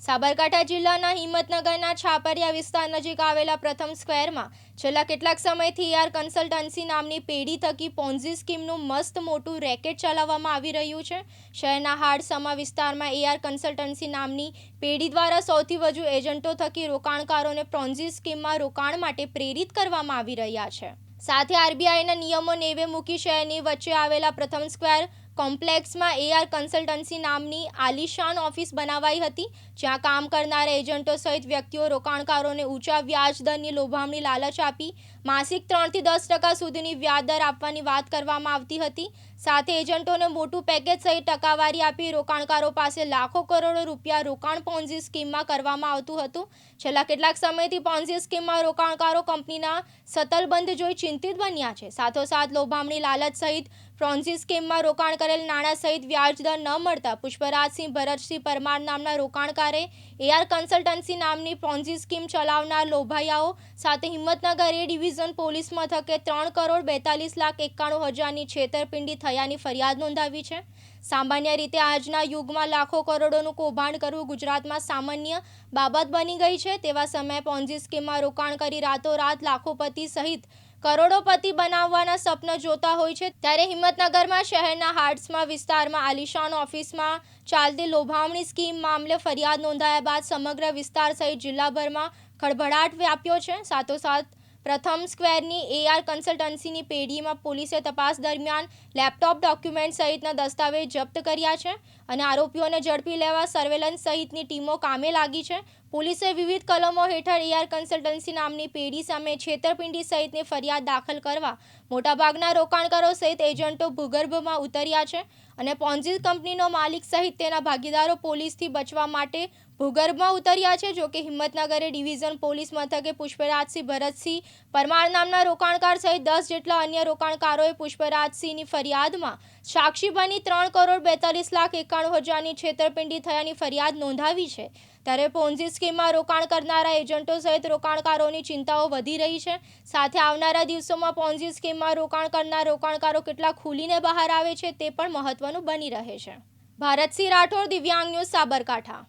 સાબરકાંઠા જિલ્લાના હિંમતનગરના છાપરિયા વિસ્તાર નજીક આવેલા પ્રથમ સ્ક્વેરમાં છેલ્લા કેટલાક સમયથી એઆર કન્સલ્ટન્સી નામની પેઢી થકી પોન્ઝી સ્કીમનું મસ્ત મોટું રેકેટ ચલાવવામાં આવી રહ્યું છે. શહેરના હાડસમા વિસ્તારમાં એઆર કન્સલ્ટન્સી નામની પેઢી દ્વારા સૌથી વધુ એજન્ટો થકી રોકાણકારોને પોન્ઝી સ્કીમમાં રોકાણ માટે પ્રેરિત કરવામાં આવી રહ્યા છે. સાથે આરબીઆઈના નિયમો નેવે મૂકી શહેરની વચ્ચે આવેલા પ્રથમ સ્ક્વેર કોમ્પ્લેક્સમાં એઆર કન્સલ્ટન્સી નામની આલિશાન ઓફિસ બનાવાઈ હતી, જ્યાં કામ કરનારા એજન્ટો સહિત વ્યક્તિઓ રોકાણકારોને ઊંચા વ્યાજ દરની લોભામણી લાલચ આપી, માસિક ત્રણથી દસ ટકા સુધીની વ્યાજ દર આપવાની વાત કરવામાં આવતી હતી. સાથે એજન્ટોને મોટું પેકેજ સહિત ટકાવારી આપી રોકાણકારો પાસે લાખો કરોડો રૂપિયા રોકાણ પોન્ઝી સ્કીમમાં કરવામાં આવતું હતું. છેલ્લા કેટલાક સમયથી પોન્ઝી સ્કીમમાં રોકાણકારો કંપનીના સતલબંધ જોઈ ચિંતિત બન્યા છે. સાથોસાથ લોભામણી લાલચ સહિત પોન્ઝી સ્કીમમાં રોકાણ કરેલ નાણાં સહિત વ્યાજદર ન મળતા પુષ્પરાજસિંહ ભરતસિંહ પરમાર નામના રોકાણકારે એઆર કન્સલ્ટન્સી નામની પોન્ઝી સ્કીમ ચલાવનાર લોભાયાઓ સાથે હિંમતનગર એ ડિવિઝન પોલીસ મથકે ત્રણ કરોડ બેતાલીસ લાખ એકાણું હજારની છેતરપિંડી થયાની ફરિયાદ નોંધાવી છે. સામાન્ય રીતે આજના યુગમાં લાખો કરોડોનું કૌભાંડ કરવું ગુજરાતમાં સામાન્ય બાબત બની ગઈ છે. તેવા સમયે પોન્ઝી સ્કીમમાં રોકાણ કરી રાતોરાત લાખોપતિ સહિત કરોડોપતિ બનાવવાના સ્વપ્ન જોતા હોય છે. ત્યારે હિંમતનગરમાં શહેરના હાર્ટ્સમાં વિસ્તારમાં આલિશાન ઓફિસમાં ચાલતી લોભામણી સ્કીમ મામલે ફરિયાદ નોંધાયા બાદ સમગ્ર વિસ્તાર સહિત જિલ્લાભરમાં ખળભળાટ વ્યાપ્યો છે. સાથોસાથ પ્રથમ સ્ક્વેરની એઆર કન્સલ્ટન્સીની પેઢીમાં પોલીસે તપાસ દરમિયાન લેપટોપ ડોક્યુમેન્ટ સહિતના દસ્તાવેજ જપ્ત કર્યા છે અને આરોપીઓને ઝડપી લેવા સર્વેલન્સ સહિતની ટીમો કામે લાગી છે. પોલીસે વિવિધ કલમો હેઠળ એઆર કન્સલ્ટન્સી નામની પેઢી સામે છેતરપિંડી સહિતની ફરિયાદ દાખલ કરવા, મોટાભાગના રોકાણકારો સહિત એજન્ટો ભૂગર્ભમાં ઉતર્યા છે અને પોન્ઝી કંપનીનો માલિક સહિત તેના ભાગીદારો પોલીસથી બચવા માટે ભૂગર્ભમાં ઉતર્યા છે જોકે હિંમતનગરે ડિવિઝન પોલીસ મથકે પુષ્પરાજસિંહ ભરતસિંહ પરમાર નામના રોકાણકાર સહિત દસ જેટલા અન્ય રોકાણકારોએ પુષ્પરાજસિંહની ફરિયાદમાં સાક્ષી બની ત્રણ કરોડ બેતાલીસ લાખ એકાણું હજારની છેતરપિંડી થયાની ફરિયાદ નોંધાવી છે. ત્યારે પોન્ઝી સ્કીમમાં રોકાણ કરનારા એજન્ટો સહિત રોકાણકારોની ચિંતાઓ વધી રહી છે. સાથે આવનારા દિવસોમાં પોન્ઝી સ્કીમમાં રોકાણ કરનાર રોકાણકારો કેટલા ખુલીને બહાર આવે છે તે પણ મહત્વનું બની રહે છે. ભારતસિંહ રાઠોડ, દિવ્યાંગ ન્યૂઝ, સાબરકાંઠા.